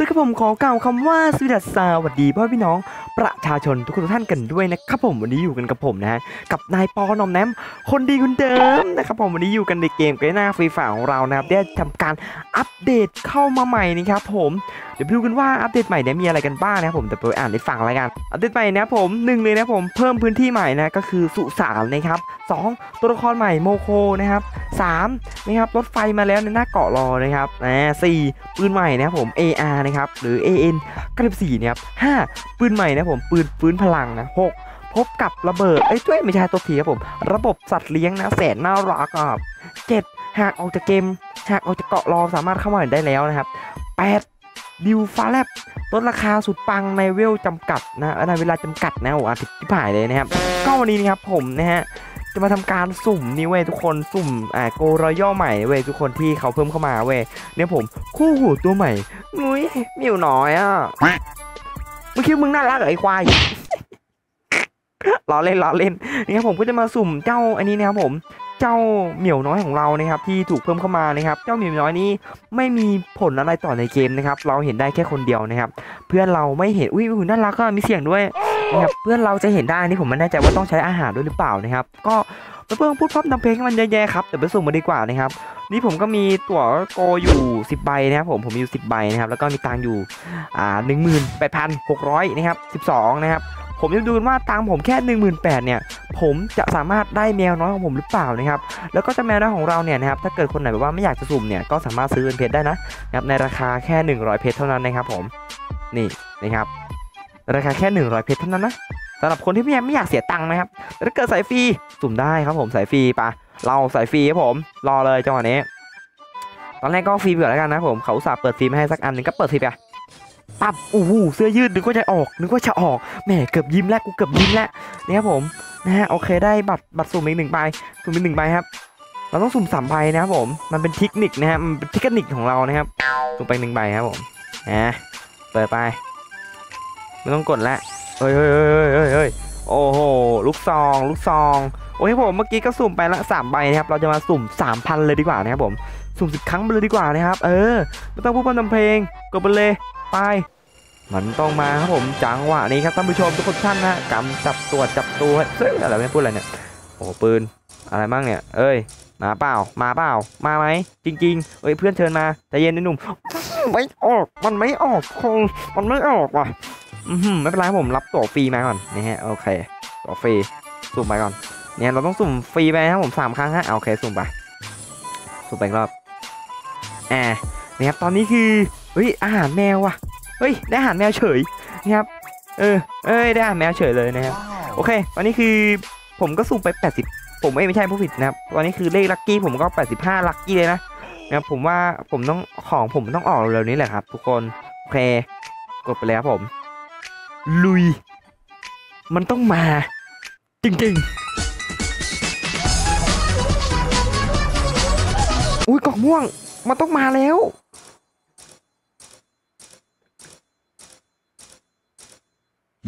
เอาละครับผมขอกล่าวคำว่าสวัสดีสวัสดีพ่อพี่น้อง ประชาชนทุกคนทุกท่านกันด้วยนะครับผมวันนี้อยู่กันกับผมนะฮะกับนายปอนอมแนมคนดีคนเดิมนะครับผมวันนี้อยู่กันในเกมเกมหน้าฟรีฝ่าของเรานะครับได้ทำการอัปเดตเข้ามาใหม่นะครับผมเดี๋ยวไปดูกันว่าอัปเดตใหม่เนี่ยมีอะไรกันบ้างนะครับผมแต่ไปอ่านได้ฟังอะไรกันอัปเดตใหม่นะครับผมหนึ่งเลยนะครับผมเพิ่มพื้นที่ใหม่นะก็คือสุสานนะครับสองตัวละครใหม่โมโคนะครับสามนะครับรถไฟมาแล้วในหน้าเกาะรอนะครับอ่าสี่ปืนใหม่นะครับผม AR นะครับหรือ AN 94นะครับ5ปืนใหม่นะครับผมปืนฟื้นพลังนะ6พบกับระเบิดเอ้ช่วยไม่ใช่ตัวทีครับผม ระบบสัตว์เลี้ยงนะแสนน่ารักอะ7หากออกจากเกม หากออกจากเกาะรอสามารถเข้ามาได้แล้วนะครับ8ดิวฟาแลบลดราคาสุดปังในเวลจำกัดนะในเวลาจำกัดนะโอ้อาทิตย์ที่ผ่านเลยนะครับ ก็วันนี้นะครับผมนะฮะจะมาทำการสุ่มนี่เว้ยทุกคนสุ่มอ่าโกรอย่อใหม่เว้ยทุกคนที่เขาเพิ่มเข้ามาเว้ยเนี่ยผมคู่หูตัวใหม่นุ้ยมิวน้อยอะ งคิดมึงน่ารักเหรอไอ้ควายล้อเล่นล้อเล่นนี่ครับผมก็จะมาสุ่มเจ้าอันนี้นะครับผมเจ้าเหมียวน้อยของเรานะครับที่ถูกเพิ่มเข้ามานะครับ เจ้าเหมียวน้อยนี้ไม่มีผลอะไรต่อในเกมนะครับ เราเห็นได้แค่คนเดียวนะครับ เพื่อนเราไม่เห็นอุ้ยอุ้ยน่ารักก็มีเสียงด้วยนะครับเพื่อนเราจะเห็นได้นี่ผมไม่แน่ใจว่าต้องใช้อาหารด้วยหรือเปล่านะครับ ก็เพื่อนพูดพร้อมนำเพลงให้มันแย่ๆครับแต่ไปสุ่มมาดีกว่านะครับ นี่ผมก็มีตั๋วโกอยู่ 10 ใบนะครับผมผมมีอยู่10ใบนะครับแล้วก็มีตังอยู่อ่าหนึ่งหมื่นแปดพันหกร้อยนะครับสิบสองนะครับผมจะดูกันว่าตังผมแค่หนึ่งหมื่นแปดเนี่ยผมจะสามารถได้แมวน้อยของผมหรือเปล่านะครับแล้วก็จะแมวน้อยของเราเนี่ยนะครับถ้าเกิดคนไหนแบบว่าไม่อยากจะสุ่มเนี่ยก็สามารถซื้อเป็นเพชรได้นะนะครับในราคาแค่ 100 เพชรเท่านั้นนะครับผมนี่นะครับราคาแค่ 100 เพชรเท่านั้นนะ สำหรับคนที่ไม่ไม่อยากเสียตังค์นะครับแต่ถ้าเกิดสายฟรีสุ่มได้ครับผมสายฟรีปะเราสายฟรีครับผม รอเลยจังหวะนี้ ตอนแรกก็ฟรีไปก่อนแล้วกันนะผมเขาสาเปิดฟรีมาให้สักอันหนึงก็เปิดฟรีไปปั๊บอู้หูเสื้อยืดนึกว่าจะออกนึกว่าจะออกแหมเกือบยิ้มแล้วกูเกือบยิ้มแล้วนี่ครับผมนะฮะโอเคได้บัตรบัตรสุ่มอีกหนึ่งใบสุ่มอีกหนึ่งใบครับ เราต้องสุ่มสามใบนะครับผมมันเป็นเทคนิคนะฮะมันเป็นเทคนิคของเรานะครับสุ่มไปหนึ่งใบครับผมนะเปิดไปไม่ต้องกดละ เฮ้ยเฮ้ยเฮ้ยเฮ้ยเฮ้ยโอ้โห ลูกซอง ลูกซอง โอเคผมเมื่อกี้ก็สุ่มไปละสามใบนะครับ เราจะมาสุ่มสามพันเลยดีกว่านะครับผม สุ่มสิบครั้งไปเลยดีกว่านะครับ เออ ไม่ต้องพูดพร่ำทำเพลงกดไปเลย ไป มันต้องมาครับผมจังหวะนี้ครับท่านผู้ชมทุกคนท่านนะกำจับตัวจับตัวเฮ้ยอะไรไม่พูดอะไรเนี่ย โอ้โหปืน อะไรบ้างเนี่ย เอ้ย มาเปล่า มาเปล่า มาไหม จริงๆเอ้ยเพื่อนเชิญมา ใจเย็นนิดหนุ่ม ไม่ออก มันไม่ออกคงมันไม่ออกว่ะ ไม่เป็นไรครับผมรับตั๋วฟรีมาก่อนนี่ฮะโอเคตั๋วฟรีสุ่มไปก่อนเนี่ยเราต้องสุ่มฟรีไปนะครับผมสามครั้งฮะโอเคสุ่มไปสุ่มไปรอบแอบนี่ครับตอนนี้คือเฮ้ยอาหารแมวว่ะเฮ้ยได้อาหารแมวเฉยนี่ครับเออเอ้ยได้อาหารแมวเฉยเลยนะครับโอเค ตอนนี้คือผมก็สุ่มไป 80 ผมเอ้ยไม่ใช่ผู้ผิดนะครับตอนนี้คือเลขลัคกี้ผมก็ 85ลัคกี้เลยนะนะครับผมว่าผมต้องของผมต้องออกเร็วนี้แหละครับ ทุกคนโอเคกดไปเลยครับผม ลุย มันต้องมา จริงๆ อุ้ยกล่องม่วง มันต้องมาแล้ว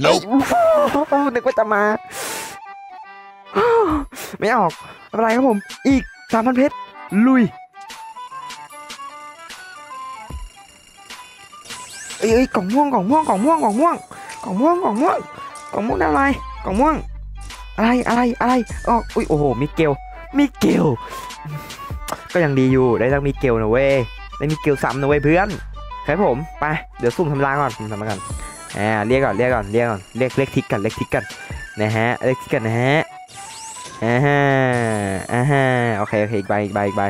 Nope. นึกว่าจะมา ไม่ออกไม่เป็นไรครับผม อีกสามพันเพชร ลุยเอ้ยเอ้ยกล่องม่วงกล่องม่วงกล่องม่วงกล่องม่วง กล่องม่วงกล่องม่วงกล่องม่วงได้อะไรกล่องม่วง อะไรอะไรอะไรอ๋ออุ้ยโอ้โหมิเกลมิเกลก็ยังดีอยู่ได้ตั้งมิเกลนะเว้ยได้มิเกลซ้ำนะเว้ยเพื่อนครับผมไปเดี๋ยวสุ่มทำลายก่อนสุ่มทำลายก่อนอ่าเรียกก่อนเรียกก่อนเรียกก่อนเรียกเรียกทิกกันเรียกทิกกันนะฮะเรียกทิกกันนะฮะอ่าฮะอ่าฮะโอเคโอเคอีกใบอีกใบอีกใบ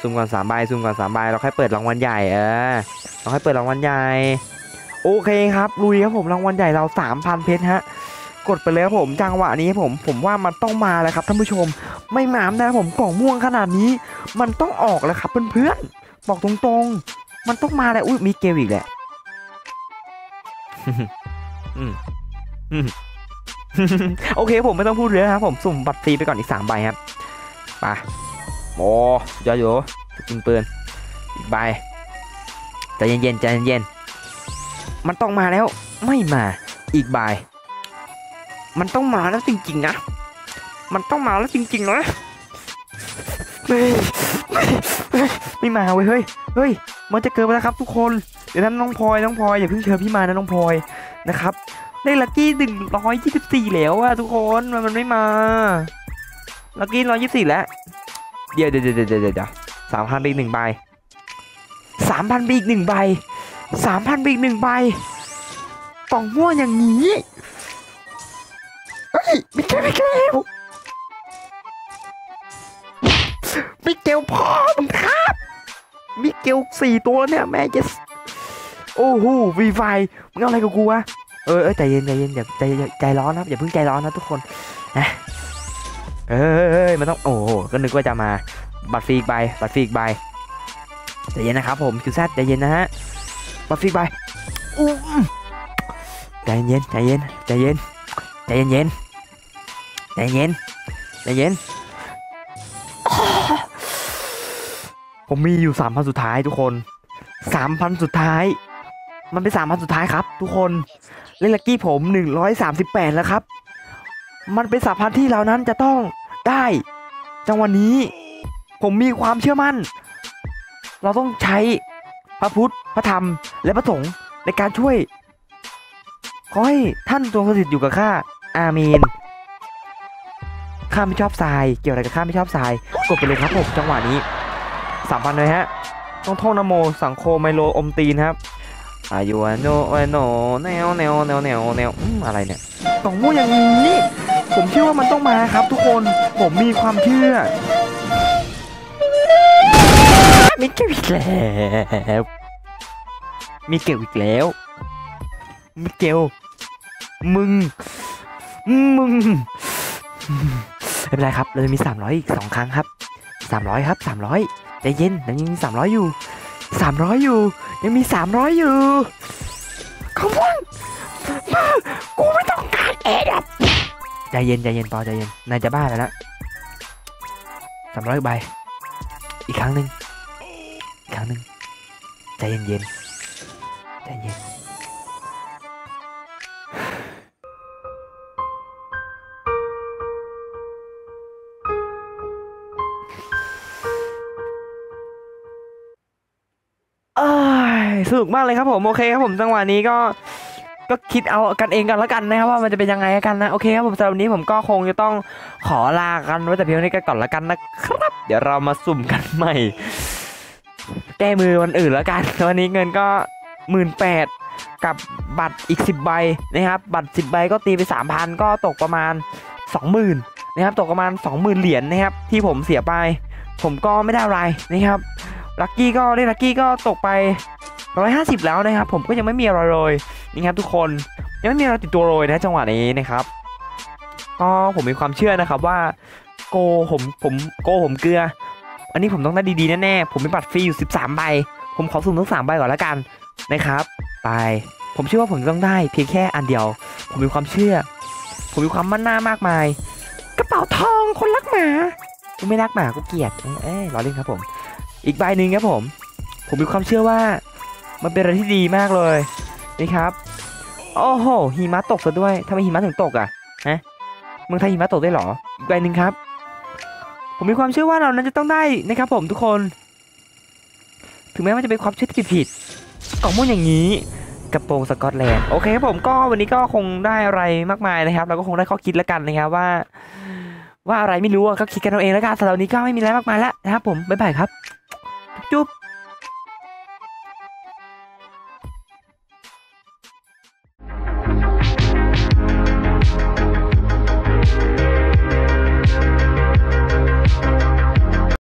สุ่มก่อนสามใบสุ่มก่อนสามใบเราค่อยเปิดรางวัลใหญ่เออเราค่อยเปิดรางวัลใหญ่ โอเคครับลุยครับผมรางวัลใหญ่เรา 3,000 เพชรฮะกดไปเลยครับผมจังหวะนี้ผมผมว่ามันต้องมาแล้วครับท่านผู้ชม ไม่หมามนะผมกล่องม่วงขนาดนี้ มันต้องออกแล้วครับเพื่อนๆบอกตรงๆ มันต้องมาแล้วอุ้ยมีเกลอีกแหละโอเคผมไม่ต้องพูดเลยนะครับผมสุ่มบัตรฟรีไปก่อนอีก3ใบครับไปโอ้ยอดอยู่กินปืนอีกใบใจเย็นๆใจเย็นๆ มันต้องมาแล้วไม่มาอีกใบาย มันต้องมาแล้วจริงๆนะ มันต้องมาแล้วจริงๆนะเฮ้ยไม่มาเว้ยเฮ้ยเฮ้ยมันจะเกินไปแล้วครับ ทุกคนเดี๋ยวนั้นน้องพลอยน้องพลอยอย่าเพิ่งเชิญพี่มานะน้องพลอยนะครับได้ลักกี้หนึ่งร้อยยี่สิบสี่แล้วอะทุกคนมันมันไม่มาลักกี้ร้อยยี่สิบสี่แล้วเดี๋ยวเดี๋ยวเดี๋ยวเดี๋ยวเดี๋ยวสามพันไปอีกหนึ่งใบสามพันไปอีกหนึ่งใบ สามพันไปอีกหนึ่งใบกล่องม่วงอย่างนี้เฮ้ยม่ใช่ไม่ใช่แล้วมิเกลพ่อมึงครับมิเกลสี่ตัวเนี่ยแม่จะโอ้โหวีไฟมึงเอาอะไรกับกูวะเออเออใจเย็นใจเย็นอย่าใจใจร้อนนะอย่าเพิ่งใจร้อนนะทุกคนนะเออเอ้ยมันต้องโอ้โหก็นึกว่าจะมาบัตรฟรีอีกใบบัตรฟรีอีกใบใจเย็นนะครับผมคิวแซดใจเย็นนะฮะ บัตรฟรีอีกใบอุ้มใจเย็นใจเย็นใจเย็นใจเย็นเย็นใจเย็นใจเย็น ผมมีอยู่สามพันสุดท้ายทุกคนสามพันสุดท้าย มันเป็นสามพันสุดท้ายครับ ทุกคนเล่นลักกี้ผมหนึ่งร้อยสามสิบแปดแล้วครับ มันเป็นสามพันที่เรานั้นจะต้องได้ จังหวะนี้ ผมมีความเชื่อมั่น เราต้องใช้ พระพุทธ พระธรรม และพระสงฆ์ในการช่วย ขอให้ท่านจงสถิตอยู่กับข้า อาเมน ข้าไม่ชอบทราย เกี่ยวอะไรกับข้าไม่ชอบทราย กดไปเลยครับผมจังหวะนี้สามพันเลยฮะ ต้องท่องนโม สังโคไมโลอมตีนครับอายุวโนโนแนวแนวแนวแนวแนวอะไรเนี่ยกล่องม่วงอย่างนี้ ผมเชื่อว่ามันต้องมาครับทุกคน ผมมีความเชื่อ มิเกลอีกแล้วมิเกลอีกแล้วมิเกลมึง มึงไม่เป็นไรครับ เราจะมี 300 อีก 2 ครั้งครับ 300 ครับ 300ใจเย็นยังมี300 อยู่ 300 อยู่ ยังมี 300 อยู่ขมอนกูไม่ต้องการแอร์ดับใจเย็นใจเย็นปอใจเย็นนายจะบ้าแล้วนะ300 ใบ อีกครั้งหนึ่ง เย็นเย็นใจเย็นเอ้ยสนุกมากเลยครับผมโอเคครับผมจังหวะนี้ก็ก็คิดเอากันเองกันแล้วกันนะครับว่ามันจะเป็นยังไงกันนะโอเคครับผมสำหรับวันนี้ผมก็คงจะต้องขอลากันไว้แต่เพียงนี้กันก่อนละกันนะครับ เดี๋ยวเรามาสุ่มกันใหม่ แก้มือวันอื่นแล้วกันวันนี้เงินก็หมื่นแปดกับบัตรอีก 10 ใบนะครับ บัตร 10 ใบก็ตีไป 3,000 ก็ตกประมาณ 20,000นะครับตกประมาณ 20,000 เหรียญนะครับ ที่ผมเสียไป ผมก็ไม่ได้อะไรนะครับลัคกี้ก็ได้ลัคกี้ก็ตกไป 150 แล้วนะครับ ผมก็ยังไม่มีอะไรเลยนี่ครับทุกคนยังไม่มีอะไรติดตัวเลยนะจังหวะนี้นะครับก็ผมมีความเชื่อนะครับว่าโกผมผมโกผมเกลือ อันนี้ผมต้องได้ดีๆแน่ๆ ผมมีบัตรฟรีอยู่ 13 ใบ ผมขอสุ่มทั้ง3ใบก่อนแล้วกันนะครับ ไป ผมเชื่อว่าผมต้องได้เพียงแค่อันเดียว ผมมีความเชื่อ ผมมีความมั่นหน้ามากมาย กระเป๋าทองคนรักหมา กูไม่รักหมา กูเกลียด เอ้ยล้อเล่นครับผม อีกใบหนึ่งครับผม ผมมีความเชื่อว่า มันเป็นอะไรที่ดีมากเลย นี่ครับ โอ้โห หิมะตกซะด้วยทำไมหิมะถึงตกอะ ฮะ เมืองไทยหิมะตกได้หรอ อีกใบหนึ่งครับ ผมมีความเชื่อว่าเรานั้นจะต้องได้นะครับผมทุกคน ถึงแม้มันจะเป็นความเชื่อที่ผิดๆกล่องม่งอย่างนี้กระโปรงสกอตแลนด์โอเคครับผมก็วันนี้ก็คงได้อะไรมากมายนะครับ เราก็คงได้ข้อคิดแล้วกันนะครับว่า ว่าอะไรไม่รู้ก็คิดกันเอาเองแล้วกันสำหรับวันนี้ก็ไม่มีอะไรมากมายแล้วนะครับผมบ๊ายบายครับจุ๊บ